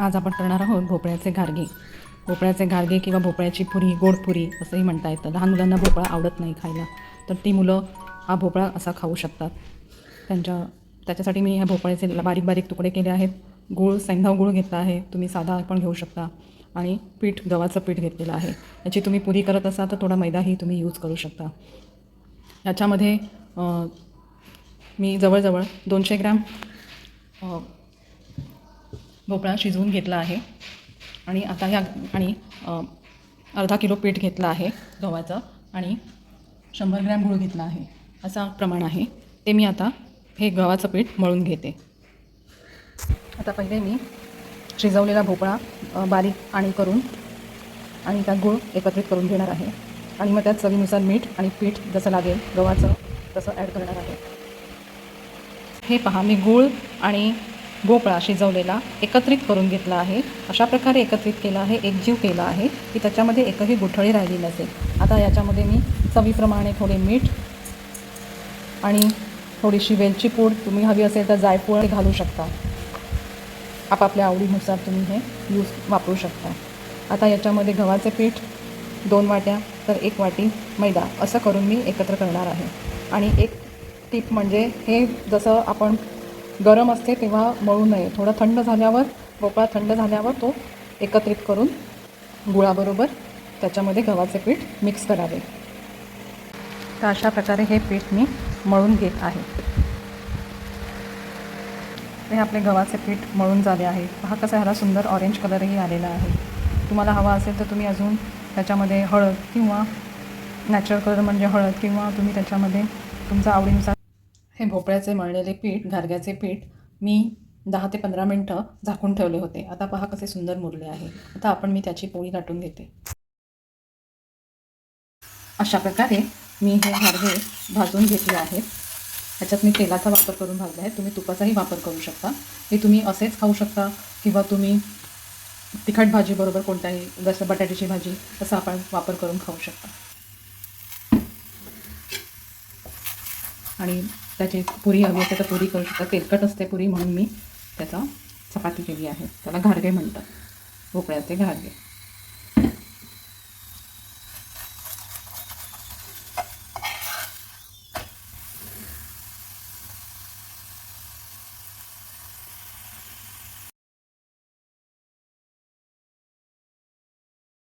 आज आपण करणार आहोत भोपळ्याचे घारगे भोपळ्याचे घारगे किंवा भोपळ्याची पुरी गोड पुरी असंही म्हणता येतं. लहान मुलांना भोपळा आवडत नाही खायला. तर ती मुलं हा भोपळा असा खाऊ शकतात. त्यांच्या त्याच्यासाठी मी ह्या भोपळ्याचे बारीक बारीक तुकडे केले आहेत. गूळ सैंधव गूळ घेतला आहे. तुम्ही साधा पण घेऊ शकता. आणि पीठ गव्हाचं पीठ घेतलेलं आहे. याची तुम्ही पुरी करत असाल तर थोडा मैदाही तुम्ही यूज करू शकता. याच्यामध्ये मी जवळजवळ दोनशे ग्रॅम भोपळा शिजवून घेतला आहे. आणि आता ह्या आणि अर्धा किलो पीठ घेतलं आहे गव्हाचं. आणि शंभर ग्रॅम गूळ घेतला आहे. असा प्रमाण आहे. ते मी आता हे गव्हाचं पीठ मळून घेते. आता पहिले मी शिजवलेला भोपळा बारीक आणि करून आणि त्यात गूळ एकत्रित करून घेणार आहे. आणि मग त्यात चवीनुसार मीठ आणि पीठ जसं लागेल गव्हाचं तसं ॲड करणार आहे. हे पहा मी गूळ आणि भोपळा शिजवलेला एकत्रित करून घेतला आहे. अशा प्रकारे एकत्रित केला आहे एकजीव केला आहे की त्याच्यामध्ये एकही गुठळी राहिली नसेल. आता याच्यामध्ये मी चवीप्रमाणे थोडे मीठ आणि थोडीशी वेलची पूड तुम्ही हवी असेल तर जायफळ घालू शकता. आपापल्या आवडीनुसार तुम्ही हे यूज वापरू शकता. आता याच्यामध्ये गव्हाचे पीठ दोन वाट्या तर एक वाटी मैदा असं करून मी एकत्र करणार आहे. आणि एक टीप म्हणजे हे जसं आपण गरम असते तेव्हा मळू नये. थोडं थंड झाल्यावर भोपळा थंड झाल्यावर तो एकत्रित करून गुळाबरोबर त्याच्यामध्ये गव्हाचे पीठ मिक्स करावे. तर अशा प्रकारे हे पीठ मी मळून घेत आहे. हे आपले गव्हाचे पीठ मळून झाले आहे. हा कसा ह्याला सुंदर ऑरेंज कलरही आलेला आहे. तुम्हाला हवा असेल तर तुम्ही अजून त्याच्यामध्ये हळद किंवा नॅचरल कलर म्हणजे हळद किंवा तुम्ही त्याच्यामध्ये तुमचा आवडीनुसार हे भोपळ्याचे मळलेले पीठ घारग्याचे पीठ मी दहा ते पंधरा मिनटं झाकून ठेवले होते. आता पहा कसे सुंदर मुरले आहे. आता आपण मी त्याची पोळी लाटून घेते. अशा प्रकारे मी हे घारगे भाजून घेतले आहेत. ह्याच्यात मी तेलाचा वापर करून भाजला आहे तुम्ही तुपाचाही वापर करू शकता. हे तुम्ही असेच खाऊ शकता किंवा तुम्ही तिखट भाजीबरोबर कोणत्याही जसं बटाट्याची भाजी तसा आपण वापर करून खाऊ शकता. आणि त्याची पुरी हवी असेल तर पुरी करू शकता. तेलकट असते पुरी म्हणून मी त्याचा चपाती केली आहे. त्याला घारगे म्हणतात. भोपळ्याचे घारगे